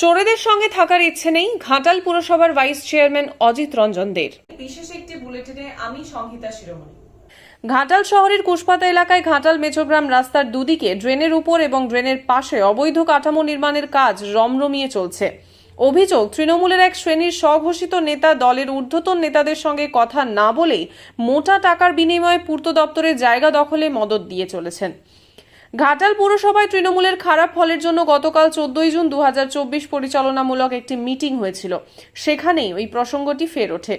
চোরেদের সঙ্গে থাকার ইচ্ছে নেই ঘাটাল পুরসভার ভাইস চেয়ারম্যান অজিত রঞ্জন দের। বিশেষ একটি বুলেটিনে আমি সংহিতা শিরোমণি। ঘাটাল শহরের কুশপাতা এলাকায় ঘাটাল মেচোগ্রাম রাস্তার দুদিকে ড্রেনের উপর এবং ড্রেনের পাশে অবৈধ কাঠামো নির্মাণের কাজ রমরমিয়ে চলছে। অভিযোগ তৃণমূলের এক শ্রেণির স্বঘোষিত নেতা দলের ঊর্ধ্বতন নেতাদের সঙ্গে কথা না বলেই মোটা টাকার বিনিময়ে পূর্ত দপ্তরের জায়গা দখলে মদত দিয়ে চলেছেন। ঘাটাল পুরসভায় তৃণমূলের খারাপ ফলের জন্য গতকাল চোদ্দই জুন দু হাজার চব্বিশ পরিচালনামূলক একটি মিটিং হয়েছিল। সেখানেই ওই প্রসঙ্গটি ফের ওঠে।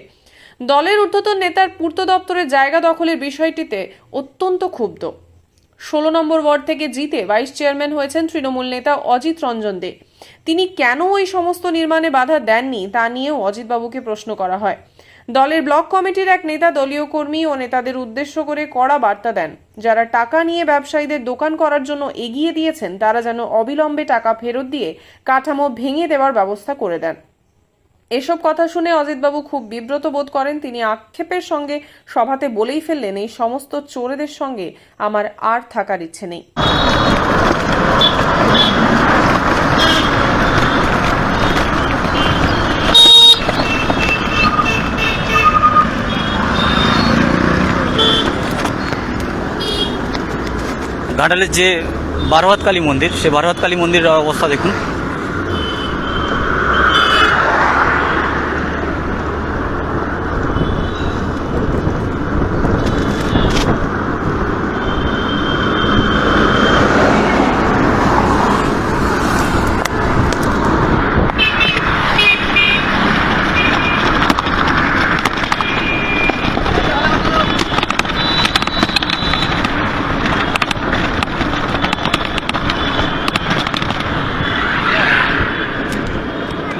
দলের ঊর্ধ্বতন নেতার পূর্ত দপ্তরের জায়গা দখলের বিষয়টিতে অত্যন্ত ক্ষুব্ধ। ষোলো নম্বর ওয়ার্ড থেকে জিতে ভাইস চেয়ারম্যান হয়েছেন তৃণমূল নেতা অজিত রঞ্জন দে। তিনি কেন ওই সমস্ত নির্মাণে বাধা দেননি তা নিয়েও অজিতবাবুকে প্রশ্ন করা হয়। দলের ব্লক কমিটির এক নেতা, দলীয় কর্মী ও নেতাদের উদ্দেশ্য করে কড়া বার্তা দেন। যারা টাকা নিয়ে ব্যবসায়ীদের দোকান করার জন্য এগিয়ে দিয়েছেন, তারা যেন অবিলম্বে টাকা ফেরত দিয়ে কাঠামো ভেঙে দেওয়ার ব্যবস্থা করে দেন। এসব কথা শুনে অজিতবাবু খুব বিব্রত বোধ করেন। তিনি আক্ষেপের সঙ্গে সভাতে বলেই ফেললেন, এই সমস্ত চোরেদের সঙ্গে আমার আর থাকার ইচ্ছে নেই। ঘাটালের যে বারোহাত কালী মন্দির সে বারোহাত কালী মন্দিরের অবস্থা দেখুন।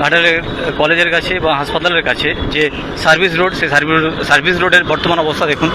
ঘাটালের কলেজের কাছে বা হাসপাতালের কাছে যে সার্ভিস রোড, সেই সার্ভিস সার্ভিস রোডের বর্তমান অবস্থা দেখুন।